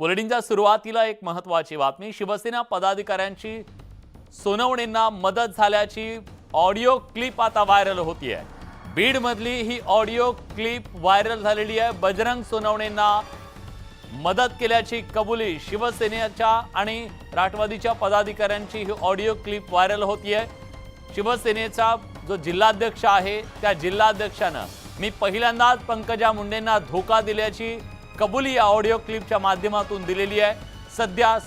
बुलेटिनच्या सुरुवातीला एक महत्वाची बातमी शिवसेना पदाधिकाऱ्यांची सोनवणेंना मदत झाल्याची ऑडिओ क्लिप आता व्हायरल होतीये. बीडमधली ही ऑडिओ क्लिप व्हायरल झालेली आहे. बजरंग सोनवणेंना मदत केल्याची कबुली शिवसेनेच्या आणि राष्ट्रवादीच्या पदाधिकाऱ्यांची ही ऑडिओ क्लिप व्हायरल होतीये. शिवसेनेचा जो जिल्हाध्यक्ष आहे त्या जिल्हाध्यक्षानं मी पहिल्यांदाच पंकजा मुंडेंना धोका दिल्याची कबुली या ऑडिओ क्लिपच्या माध्यमातून दिलेली आहे. सध्या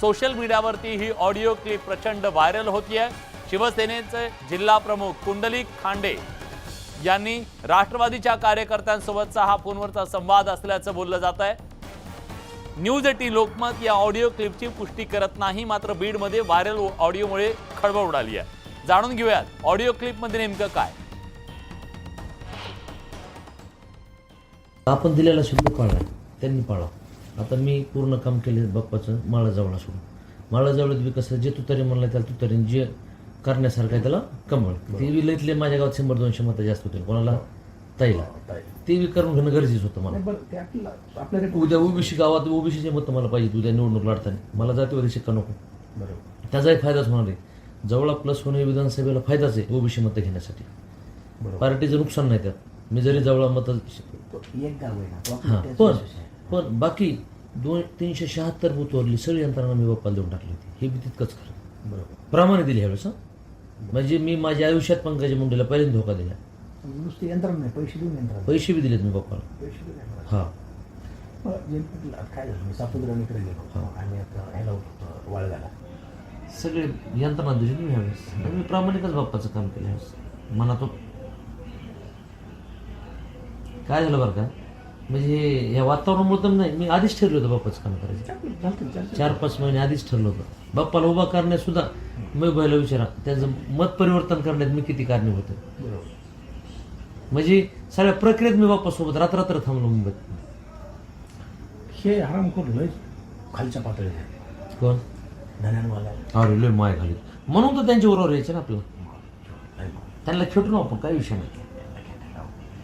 सोशल मीडियावरती ही ऑडिओ क्लिप प्रचंड व्हायरल होती आहे शिवसेनेचे जिल्हा प्रमुख कुंडलिक खांडे यांनी राष्ट्रवादीच्या कार्यकर्त्यांसोबतचा हा फोनवरचा संवाद असल्याचं बोललं जात आहे न्यूज एटी लोकमत या ऑडिओ क्लिपची पुष्टी करत नाही मात्र बीडमध्ये व्हायरल ऑडिओमुळे खळबळ उडाली आहे. जाणून घेऊयात ऑडिओ क्लिपमध्ये नेमकं काय? आपण दिलेला शब्द पाळला त्यांनी पाळा. आता मी पूर्ण काम केले बाप्पाचं माळा जवळ सोडून माळा जवळ बी कसं जे तुतारी म्हणलं त्याला तुतारीन जे करण्यासारखं आहे त्याला कमळ. ते बी लईतले माझ्या गावात शंभर दोनशे मतं जास्त होते. कोणाला? ताईला. ते बी करून घेणं गरजेचं होतं मला. उद्या ओबीसी गावात ओबीसीचे मतं मला पाहिजे उद्या निवडणूक लढताना. मला जातीवादी शिक्का नको. बरोबर. त्याचाही फायदाच होणार आहे. जवळ प्लस होणे विधानसभेला फायदाच आहे ओबीसी मतं घेण्यासाठी. पार्टीचं नुकसान नाही त्यात. मी जरी जवळ मतं एक गाव आहे ना हा पण. पण बाकी दोन तीनशे शहात्तर बुथवरली सगळी यंत्रणा मी बाप्पाला देऊन टाकली होती. हे बी तितकंच खरं. बरोबर. प्रमाणे दिली ह्यावेळेस हं. म्हणजे मी माझ्या आयुष्यात पंकजा मुंडेला पहिल्यांदा धोका दिला. नुसते यंत्रणा नाही पैसे देऊन यंत्रणा पैसे बी दिलेत मी बाप्पाला. पैसे देऊन यंत्रणा हा. मग काय झालं मी सापुद्राकडे गेलो आम्ही आता ह्याला होतो वाळव्याला. सगळे यंत्रणा दिली मी ह्यावेळेस. आणि मी प्रामाणिकच बाप्पाचं काम केलं ह्यावेळेस. मनातून काय झालं बरं का? म्हणजे ह्या वातावरणामुळे तर नाही मी आधीच ठरलं होतं बाप्पाचं काम करायचं. चार पाच महिने आधीच ठरलं होतं. बाप्पाला उभा करण्यात सुद्धा मी भाईला विचारा त्याचं मत परिवर्तन करण्यात मी किती कारणीभूत आहे? म्हणजे सगळ्या प्रक्रियेत मी बाप्पासोबत रात्र थांबलो मुंबईत. हे हरामखोर लय खालच्या पातळीत आहे. कोण? धन्यानवाला अरे लय माय खाली. म्हणून तर त्यांच्या बरोबर यायचं ना आपलं त्यांना खेटून आपण काही विषय नाही.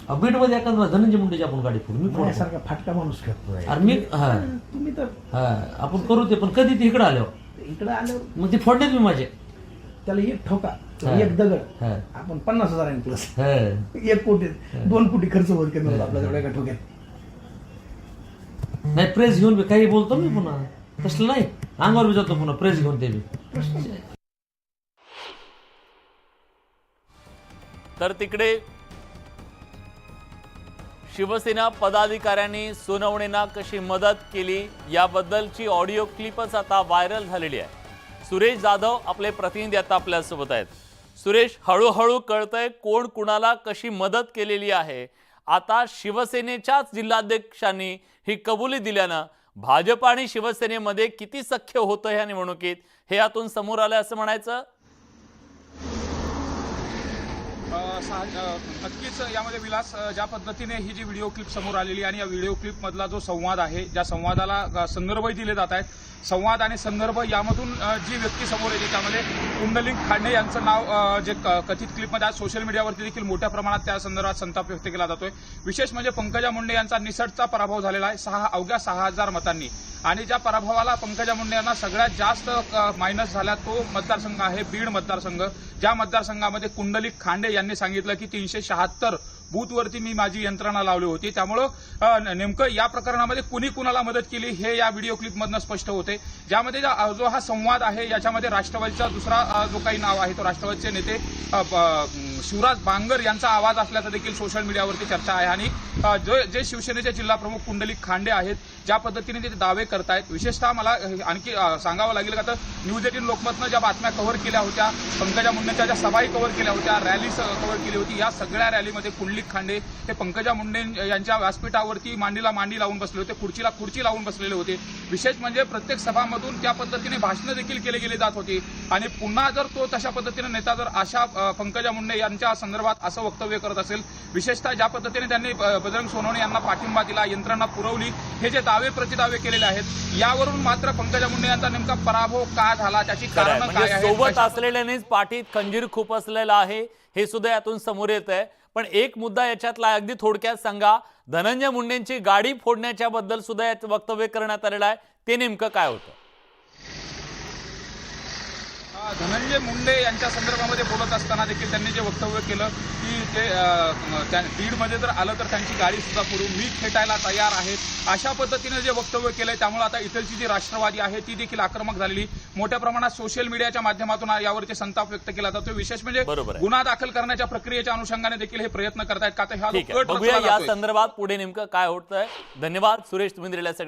बीडमध्ये एखादा धनंजय मुंडेची आपण गाडी फोडू मी माझ्यासारखा फाटका माणूस खेळतो अरे मी हा. तुम्ही तर हा आपण करू ते पण कधी ते इकडे आल्यावर? इकडे आल्यावर मग ते फोडण्यात मी माझे. त्याला एक ठोका हा. एक दगड. हा. आपण पन्नास हजार प्लस. हा. एक कोटी दोन कोटी खर्च कमी होता आपल्या एवढ्या एका ठोक्यात? नाही प्रेस घेऊन बी काही बोलतो मी पुन्हा. तसलं नाही. अंगावर बी जातो पुन्हा प्रेस घेऊन ते बी. तर तिकडे शिवसेना पदाधिकाऱ्यांनी सोनवणेंना कशी मदत केली याबद्दलची ऑडिओ क्लिपच आता व्हायरल झालेली आहे. सुरेश जाधव आपले प्रतिनिधी आता आपल्यासोबत आहेत. सुरेश हळूहळू कळतंय कोण कुणाला कशी मदत केलेली आहे. आता शिवसेनेच्याच जिल्हाध्यक्षांनी ही कबुली दिल्यानं भाजप आणि शिवसेनेमध्ये किती सख्य होतं ह्या निवडणुकीत हे यातून समोर आलं असं म्हणायचं? नक्कीच यामध्ये विलास ज्या पद्धतीने ही जी व्हिडिओ क्लिप समोर आलेली आणि या व्हिडिओ क्लिपमधला जो संवाद आहे ज्या संवादाला संदर्भही दिले जात आहेत संवाद आणि संदर्भ यामधून जी व्यक्ती समोर येते त्यामध्ये कुंडलिंग खांडे यांचं नाव जे कथित क्लिपमध्ये आज सोशल मीडियावरती देखील मोठ्या प्रमाणात त्या संदर्भात संताप व्यक्त केला जातोय. विशेष म्हणजे पंकजा मुंडे यांचा निसटचा पराभव झालेला आहे सहा अवघ्या सहा हजार मतांनी. आणि ज्या पराभवाला पंकजा मुंडे यांना सगळ्यात जास्त मायनस झाला तो मतदारसंघ आहे बीड मतदारसंघ ज्या मतदारसंघामध्ये कुंडलिक खांडे यांनी सांगितलं की तीनशे शहात्तर बूथवरती मी माझी यंत्रणा लावली होती. त्यामुळं नेमकं या प्रकरणामध्ये कुणी कुणाला मदत केली हे या व्हिडिओ क्लिपमधनं स्पष्ट होते. ज्यामध्ये जो हा संवाद आहे याच्यामध्ये राष्ट्रवादीचा दुसरा जो काही नाव आहे तो राष्ट्रवादीचे नेते ब- शिवराज बांगर यांचा आवाज असल्याचं देखील सोशल मीडियावरती चर्चा आहे. आणि जे जे शिवसेनेचे जिल्हा प्रमुख कुंडलिक खांडे आहेत ज्या पद्धतीने ते दावे करतायत. विशेषतः मला आणखी सांगावं लागेल का तर न्यूज एटीन लोकमतनं ज्या बातम्या कव्हर केल्या होत्या पंकजा मुंडेच्या ज्या सभाही कव्हर केल्या होत्या रॅली कव्हर केली होती या सगळ्या रॅलीमध्ये कुंडलिक खांडे हे पंकजा मुंडे यांच्या व्यासपीठावरती मांडीला मांडी लावून बसले होते खुर्चीला खुर्ची लावून बसलेले होते. विशेष म्हणजे प्रत्येक सभामधून त्या पद्धतीने भाषणं देखील केले गेले जात होती. आणि पुन्हा जर तो तशा पद्धतीने नेता जर अशा पंकजा मुंडे यांच्या संदर्भात असं वक्तव्य करत असेल विशेषतः ज्या पद्धतीने त्यांनी बजरंग सोनवणे यांना पाठिंबा दिला यंत्रणा पुरवली हे जे दावे प्रतिदावे केलेले आहेत यावरून मात्र पंकजा मुंडे यांचा नेमका पराभव का झाला त्याची. कारण काय म्हणजे आहेत? सोबत असलेल्यानेच पाठीत खंजीर खूप असलेला आहे हे सुद्धा यातून समोर येत आहे पण एक मुद्दा याच्यातला अगदी थोडक्यात सांगा. धनंजय मुंडेंची गाडी फोडण्याच्या बद्दल सुद्धा यात वक्तव्य करण्यात आलेलं आहे. ते नेमकं काय होतं? धनंजय मुंडे यांच्या संदर्भामध्ये बोलत असताना देखील त्यांनी जे वक्तव्य केलं की ते बीडमध्ये जर आलं तर त्यांची गाडी सुद्धा पुढे मी खेटायला तयार आहेत अशा पद्धतीनं जे वक्तव्य केलंय त्यामुळे आता इथलची जी राष्ट्रवादी आहे ती देखील आक्रमक झालेली. मोठ्या प्रमाणात सोशल मीडियाच्या माध्यमातून यावरती संताप व्यक्त केला जातो विशेष म्हणजे. गुन्हा दाखल करण्याच्या प्रक्रियेच्या अनुषंगाने देखील हे प्रयत्न करतायत. का तर हा जो ठीक आहे. कट बघूया रचला या जातोय संदर्भात पुढे नेमकं काय होतंय. धन्यवाद. सुरेश तुम्ही दिलेल्या सगळ्या